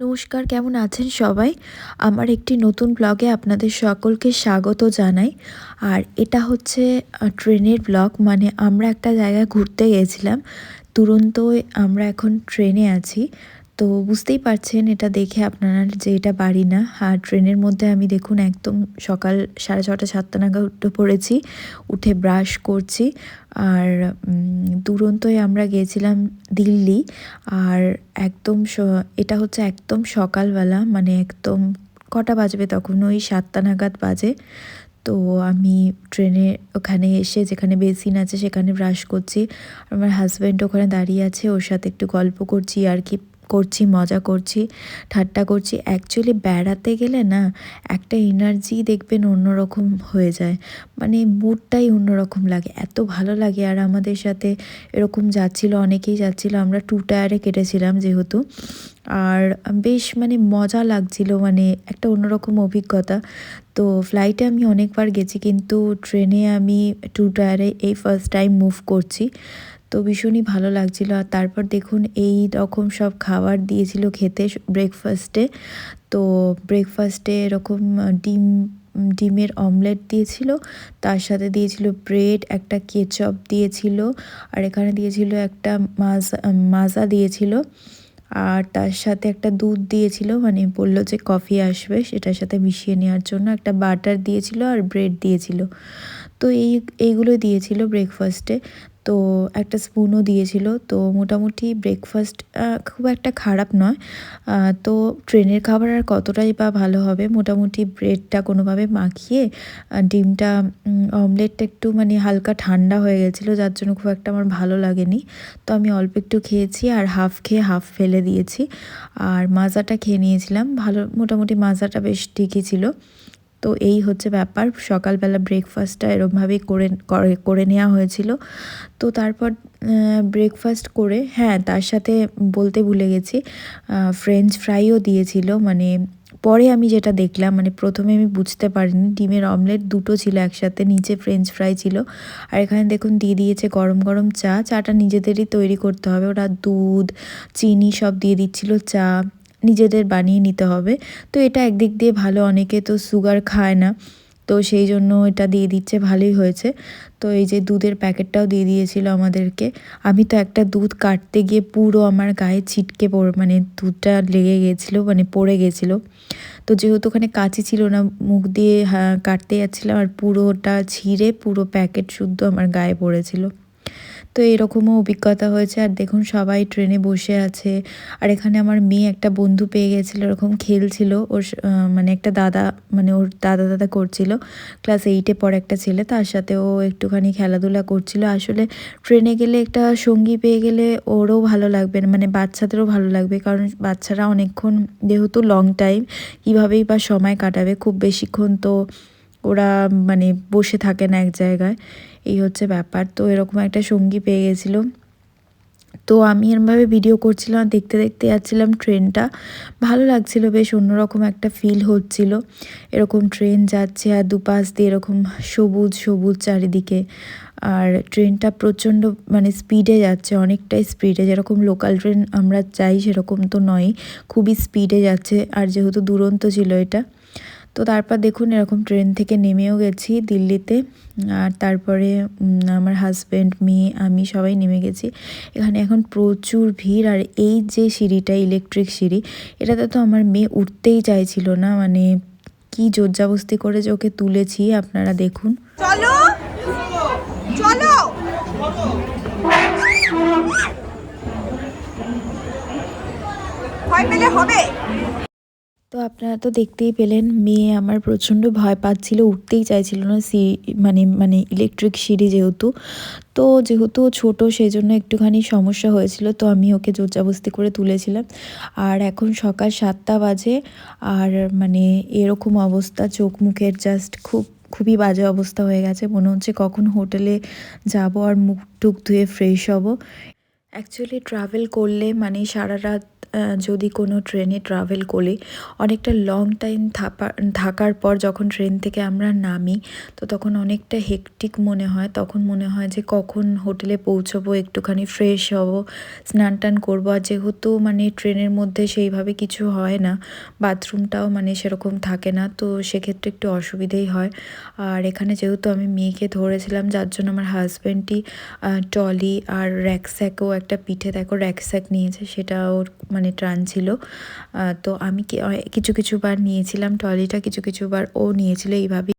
নমস্কার, কেমন আছেন সবাই? আমার একটি নতুন ব্লগে আপনাদের সকলকে স্বাগত জানাই। আর এটা হচ্ছে ট্রেনের ব্লগ মানে আমরা একটা জায়গায় ঘুরতে গেছিলাম। তুরন্তই আমরা এখন ট্রেনে আছি। তো বুঝতেই পারছেন, এটা দেখে আপনারা যে এটা বাড়ি না, আর ট্রেনের মধ্যে আমি দেখুন একদম সকাল সাড়ে ছটা সাতটা নাগাদ উঠে পড়েছি, উঠে ব্রাশ করছি, আর দুরন্তই আমরা গিয়েছিলাম দিল্লি, আর একদম এটা হচ্ছে একদম সকালবেলা মানে একদম কটা বাজবে তখন? ওই সাতটা নাগাদ বাজে, তো আমি ট্রেনে ওখানে এসে যেখানে বেসিন আছে সেখানে ব্রাশ করছি আমার হাজব্যান্ড ওখানে দাঁড়িয়ে আছে, ওর সাথে একটু গল্প করছি, আর কি করছি, মজা করছি, ঠাট্টা করছি। অ্যাকচুয়ালি বেড়াতে গেলে না, একটা এনার্জি দেখবেন অন্যরকম হয়ে যায়। মানে মুডটাই অন্যরকম লাগে। এত ভালো লাগে। আর আমাদের সাথে এরকম যাচ্ছিল, অনেকেই যাচ্ছিল। আমরা টু টায়ারে কেটেছিলাম যেহেতু। আর বেশ মানে মজা লাগছিল মানে একটা অন্যরকম অভিজ্ঞতা। তো ফ্লাইটে আমি অনেকবার গেছি, কিন্তু ট্রেনে আমি টু টায়ারে এই ফার্স্ট টাইম মুভ করছি। তো ভীষণই ভালো লাগছিল। আর তারপর দেখুন, এই রকম সব খাবার দিয়েছিল খেতে ব্রেকফাস্টে তো ব্রেকফাস্টে এরকম ডিম, ডিমের অমলেট দিয়েছিল, তার সাথে দিয়েছিল ব্রেড একটা কেচপ দিয়েছিল, আর এখানে দিয়েছিল একটা মাজা মাজা দিয়েছিল। আর তার সাথে একটা দুধ দিয়েছিল মানে বলল যে কফি আসবে সেটার সাথে মিশিয়ে নেওয়ার জন্য। একটা বাটার দিয়েছিল আর ব্রেড দিয়েছিল। তো এই, এইগুলো দিয়েছিল ব্রেকফাস্টে তো একটা স্পুনও দিয়েছিল। তো মোটামুটি ব্রেকফাস্ট খুব একটা খারাপ নয়। তো ট্রেনের খাবার আর কতটাই বা ভালো হবে, মোটামুটি ব্রেডটা কোনোভাবে মাখিয়ে ডিমটা অমলেটটা একটু মানে হালকা ঠান্ডা হয়ে গেছিল, যার জন্য খুব একটা আমার ভালো লাগেনি। তো আমি অল্প একটু খেয়েছি আর হাফ খেয়ে হাফ ফেলে দিয়েছি। আর মাজাটা খেয়ে নিয়েছিলাম। ভালো, মোটামুটি মাজাটা বেশ ঠিকই ছিল। তো এই হচ্ছে ব্যাপার। সকালবেলা ব্রেকফাস্টটা এরমভাবেই করে করে করে নেওয়া হয়েছিল। তো তারপর ব্রেকফাস্ট করে হ্যাঁ তার সাথে বলতে ভুলে গেছি ফ্রেঞ্চ ফ্রাইও দিয়েছিল। মানে পরে আমি যেটা দেখলাম মানে প্রথমে আমি বুঝতে পারিনি, ডিমের অমলেট দুটো ছিল একসাথে, নিচে ফ্রেঞ্চ ফ্রাই ছিল। আর এখানে দেখুন, দিয়ে দিয়েছে গরম গরম চা। চাটা নিজেদেরই তৈরি করতে হবে। ওরা দুধ, চিনি সব দিয়ে দিচ্ছিল চা। নিজেদের বানিয়ে নিতে হবে। তো এটা একদিক দিয়ে ভালো, অনেকে তো সুগার খায় না। তো সেই জন্য এটা দিয়ে দিচ্ছে, ভালোই হয়েছে। তো এই যে দুধের প্যাকেটটাও দিয়ে দিয়েছিল আমাদেরকে। আমি তো একটা দুধ কাটতে গিয়ে পুরো আমার গায়ে ছিটকে পড়ে মানে দুধটা লেগে গেছিল মানে পড়ে গেছিল। তো যেহেতু ওখানে কাঁচি ছিল না, মুখ দিয়ে হ্যাঁ কাটতে যাচ্ছিলাম আর পুরোটা ছিঁড়ে পুরো প্যাকেট শুদ্ধ আমার গায়ে পড়েছিল। তো এরকমও অভিজ্ঞতা হয়েছে। আর দেখুন, সবাই ট্রেনে বসে আছে। আর এখানে আমার মেয়ে একটা বন্ধু পেয়ে গেছিল, এরকম খেলছিল। ওর মানে একটা দাদা মানে ওর দাদা দাদা করছিল। ক্লাস এইটে পর একটা ছেলে, তার সাথে ও একটুখানি খেলাধুলা করছিল। আসলে ট্রেনে গেলে একটা সঙ্গী পেয়ে গেলে ওরও ভালো লাগবে মানে বাচ্চাদেরও ভালো লাগবে। কারণ বাচ্চারা অনেকক্ষণ, যেহেতু লং টাইম কীভাবেই বা সময় কাটাবে, খুব বেশিক্ষণ তো ওরা মানে বসে থাকে না এক জায়গায়। এই হচ্ছে ব্যাপার। তো এরকম একটা সঙ্গী পেয়ে গেছিল। তো আমি এরমভাবে ভিডিও করছিলাম দেখতে দেখতে যাচ্ছিলাম ট্রেনটা। ভালো লাগছিল বেশ, অন্যরকম একটা ফিল হচ্ছিল। এরকম ট্রেন যাচ্ছে আর দুপাশ দিয়ে এরকম সবুজ সবুজ চারিদিকে। আর ট্রেনটা প্রচণ্ড মানে স্পিডে যাচ্ছে, অনেকটাই স্পিডে যেরকম লোকাল ট্রেন আমরা চাই সেরকম তো নয় খুবই স্পিডে যাচ্ছে। আর যেহেতু দুরন্ত ছিল এটা তো তারপর দেখুন, এরকম ট্রেন থেকে নেমেও গেছি দিল্লিতে। আর তারপরে আমার হাজব্যান্ড মেয়ে আমি সবাই নেমে গেছি। এখানে এখন প্রচুর ভিড়। আর এই যে সিঁড়িটা ইলেকট্রিক সিঁড়ি, এটাতে তো আমার মেয়ে উঠতেই চাইছিল না। মানে কি জোরজাবস্তি করে যে ওকে তুলেছি, আপনারা দেখুন। চলো! চলো! হবে। তো আপনারা তো দেখতেই পেলেন, মেয়ে আমার প্রচণ্ড ভয় পাচ্ছিল, উঠতেই চাইছিল না সি মানে মানে ইলেকট্রিক সিঁড়ি যেহেতু। তো যেহেতু ছোটো সেই জন্য একটুখানি সমস্যা হয়েছিল, তো আমি ওকে জোরজাবস্তি করে তুলেছিলাম। আর এখন সকাল সাতটা বাজে, আর মানে এরকম অবস্থা, চোখ মুখের জাস্ট খুব, খুবই বাজে অবস্থা হয়ে গেছে। মনে হচ্ছে কখন হোটেলে যাব আর মুখ টুক ধুয়ে ফ্রেশ হব। অ্যাকচুয়ালি ট্রাভেল করলে মানে সারা রাত যদি কোনো ট্রেনে ট্রাভেল করি, অনেকটা লং টাইম থাপা, থাকার পর যখন ট্রেন থেকে আমরা নামি, তো তখন অনেকটা হেকটিক মনে হয়। তখন মনে হয় যে কখন হোটেলে পৌঁছবো, একটুখানি ফ্রেশ হব, স্নান টান করব। আর যেহেতু মানে ট্রেনের মধ্যে সেইভাবে কিছু হয় না, বাথরুমটাও মানে সেরকম থাকে না, তো সেক্ষেত্রে একটু অসুবিধেই হয়। আর এখানে যেহেতু আমি মেয়েকে ধরেছিলাম, যার জন্য আমার হাজব্যান্ডই টলি আর র্যাকস্যাকও একটা পিঠে দেখো র্যাকস্যাক নিয়েছে, সেটা ওর মানে ট্রান ছিল। তো আমি কিছু কিছু বার নিয়েছিলাম ট্রলিটা কিছু কিছু বার ও নিয়েছিল এইভাবে